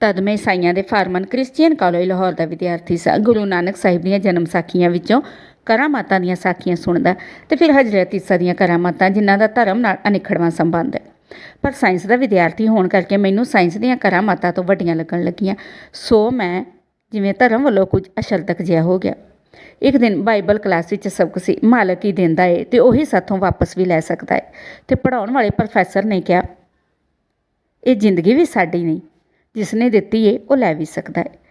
ਤਦ ਮੈਂ ਈਸਾਈਆਂ ਦੇ ਫਾਰਮਨ ਕ੍ਰਿਸਚੀਅਨ ਕਾਲਜ ਲਾਹੌਰ ਦਾ ਵਿਦਿਆਰਥੀ ਸਾਂ ਗੁਰੂ ਨਾਨਕ ਸਾਹਿਬ ਦੀਆਂ ਜਨਮ ਸਾਖੀਆਂ ਵਿੱਚੋਂ ਕਰਾਮਾਤਾਂ ਦੀਆਂ ਸਾਖੀਆਂ ਸੁਣਦਾ ਤੇ ਫਿਰ ਹਜ਼ਰਤ ਈਸਾ ਦੀਆਂ ਕਰਾਮਾਤਾਂ ਜਿਨ੍ਹਾਂ ਦਾ ਧਰਮ ਨਾਲ ਅਨਿਖੜਵਾਂ ਸੰਬੰਧ ਹੈ। ਪਰ ਸਾਇੰਸ ਦਾ ਵਿਦਿਆਰਥੀ ਹੋਣ ਕਰਕੇ ਮੈਨੂੰ ਸਾਇੰਸ ਦੀਆਂ ਕਰਾਮਾਤਾਂ ਤੋਂ ਵੱਡੀਆਂ ਲੱਗਣ ਲੱਗੀਆਂ। ਸੋ ਮੈਂ ਜਿਵੇਂ ਧਰਮ ਵੱਲੋਂ ਕੁਝ ਅਸ਼ਰਤਕ ਜਿਹਾ ਹੋ ਗਿਆ। ਇੱਕ ਦਿਨ ਬਾਈਬਲ ਕਲਾਸ ਵਿੱਚ ਸਬਕ ਸੀ, ਮਾਲਕ ਹੀ ਦਿੰਦਾ ਏ ਤੇ ਉਹੀ ਸਾਥੋਂ ਵਾਪਸ ਵੀ ਲੈ ਸਕਦਾ ਏ। ਤੇ ਪੜਾਉਣ ਵਾਲੇ ਪ੍ਰੋਫੈਸਰ ਨੇ ਕਿਹਾ, ਇਹ ਜ਼ਿੰਦਗੀ ਵੀ ਸਾਡੀ ਨਹੀਂ। ਜਿਸ ਨੇ ਦਿੱਤੀ ਏ, ਉਹ ਲੈ ਵੀ ਸਕਦਾ ਹੈ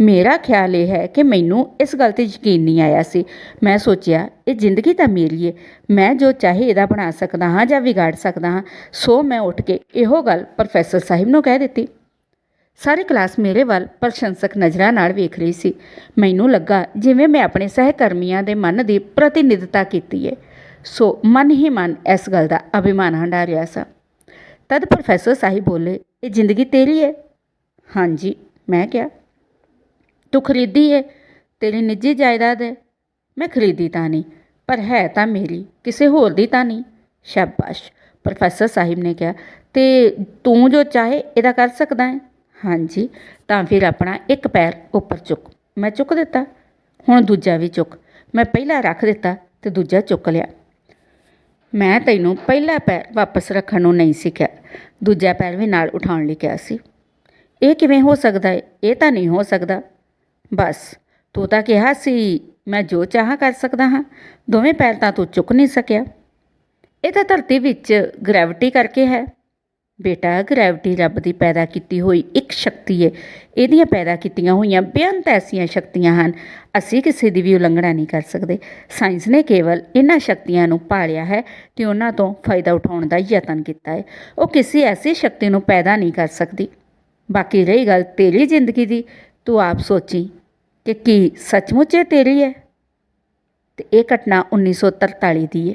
ਮੇਰਾ ਖਿਆਲ ਇਹ ਹੈ ਕਿ ਮੈਨੂੰ ਇਸ ਗੱਲ ਤੇ ਯਕੀਨ ਨਹੀਂ ਆਇਆ ਸੀ। ਮੈਂ ਸੋਚਿਆ, ਇਹ ਜ਼ਿੰਦਗੀ ਤਾਂ ਮੇਰੀ ਏ। ਮੈਂ ਜੋ ਚਾਹੇ ਇਹਦਾ ਬਣਾ ਸਕਦਾ ਹਾਂ ਜਾਂ ਵਿਗਾੜ ਸਕਦਾ ਹਾਂ, ਸੋ ਮੈਂ ਉੱਠ ਕੇ ਇਹੋ ਗੱਲ ਪ੍ਰੋਫੈਸਰ ਸਾਹਿਬ ਨੂੰ ਕਹਿ ਦਿੱਤੀ। ਸਾਰੀ ਕਲਾਸ ਮੇਰੇ ਵੱਲ ਪ੍ਰਸ਼ੰਸਕ ਨਜ਼ਰਾਂ ਨਾਲ ਵੇਖ ਰਹੀ ਸੀ। ਮੈਨੂੰ ਲੱਗਾ ਜਿਵੇਂ ਮੈਂ ਆਪਣੇ ਸਹਿਕਰਮੀਆਂ ਦੇ ਮਨ ਦੀ ਪ੍ਰਤੀਨਿਧਤਾ ਕੀਤੀ ਏ। ਸੋ ਮਨ ਹੀ ਮਨ ਇਸ ਗੱਲ ਦਾ ਅਭਿਮਾਨ ਹੰਡਾ ਰਿਹਾ ਸਾਂ। ਤਦ ਪ੍ਰੋਫੈਸਰ ਸਾਹਿਬ ਬੋਲੇ, ਇਹ ਜ਼ਿੰਦਗੀ ਤੇਰੀ ਏ। ਹਾਂਜੀ, ਮੈਂ ਕਿਹਾ, ਤੂੰ ਖਰੀਦੀ ਏ, ਤੇਰੀ ਨਿੱਜੀ ਜਾਇਦਾਦ ਹੈ ਮੈਂ ਖਰੀਦੀ ਤਾਂ ਨਹੀਂ, ਪਰ ਹੈ ਤਾਂ ਮੇਰੀ, ਕਿਸੇ ਹੋਰ ਦੀ ਤਾਂ ਨਹੀਂ। ਸ਼ਾਬਾਸ਼, ਪ੍ਰੋਫੈਸਰ ਸਾਹਿਬ ਨੇ ਕਿਹਾ, ਤੇ ਤੂੰ ਜੋ ਚਾਹੇ, ਇਹਦਾ ਕਰ ਸਕਦਾ ਹੈ ਹਾਂਜੀ, ਤਾਂ ਫਿਰ ਆਪਣਾ ਇੱਕ ਪੈਰ ਉੱਪਰ ਚੁੱਕ। ਮੈਂ ਚੁੱਕ ਦਿੱਤਾ। ਹੁਣ ਦੂਜਾ ਵੀ ਚੁੱਕ। ਮੈਂ ਪਹਿਲਾ ਰੱਖ ਦਿੱਤਾ ਤੇ ਦੂਜਾ ਚੁੱਕ ਲਿਆ। ਮੈਂ ਤੈਨੂੰ ਪਹਿਲਾ ਪੈਰ ਵਾਪਸ ਰੱਖਣ ਨੂੰ ਨਹੀਂ ਸਿੱਖਿਆ। ਦੂਜਾ ਪੈਰ ਵੀ ਨਾਲ ਉਠਾਉਣ ਲਈ ਕਿਹਾ ਸੀ। ਇਹ ਕਿਵੇਂ ਹੋ ਸਕਦਾ ਹੈ ਇਹ ਤਾਂ ਨਹੀਂ ਹੋ ਸਕਦਾ। ਬਸ, ਤੂੰ ਤਾਂ ਕਿਹਾ ਸੀ, ਮੈਂ ਜੋ ਚਾਹਾਂ ਕਰ ਸਕਦਾ ਹਾਂ। ਦੋਵੇਂ ਪੈਰ ਤਾਂ ਤੂੰ ਚੁੱਕ ਨਹੀਂ ਸਕਿਆ। ਇਹ ਤਾਂ ਧਰਤੀ ਵਿੱਚ ਗ੍ਰੈਵਿਟੀ ਕਰਕੇ ਹੈ। ਬੇਟਾ ਗ੍ਰੈਵਿਟੀ ਰੱਬ ਦੀ ਪੈਦਾ ਕੀਤੀ ਹੋਈ ਇੱਕ ਸ਼ਕਤੀ ਹੈ ਇਹਦੀਆਂ ਪੈਦਾ ਕੀਤੀਆਂ ਹੋਈਆਂ ਬੇਅੰਤ ਐਸੀਆਂ ਸ਼ਕਤੀਆਂ ਹਨ। ਅਸੀਂ ਕਿਸੇ ਦੀ ਵੀ ਉਲੰਘਣਾ ਨਹੀਂ ਕਰ ਸਕਦੇ। ਸਾਇੰਸ ਨੇ ਕੇਵਲ ਇਹਨਾਂ ਸ਼ਕਤੀਆਂ ਨੂੰ ਪਾਲਿਆ ਹੈ ਤੇ ਉਹਨਾਂ ਤੋਂ ਫਾਇਦਾ ਉਠਾਉਣ ਦਾ ਯਤਨ ਕੀਤਾ ਹੈ ਉਹ ਕਿਸੇ ਐਸੀ ਸ਼ਕਤੀ ਨੂੰ ਪੈਦਾ ਨਹੀਂ ਕਰ ਸਕਦੀ। ਬਾਕੀ ਰਹੀ ਗੱਲ ਤੇਰੀ ਜ਼ਿੰਦਗੀ ਦੀ, ਤੂੰ ਆਪ ਸੋਚੀ ਕਿ ਕੀ ਸੱਚਮੁੱਚ ਇਹ ਤੇਰੀ ਹੈ? ਤੇ ਇਹ ਘਟਨਾ 1943 ਦੀ ਹੈ।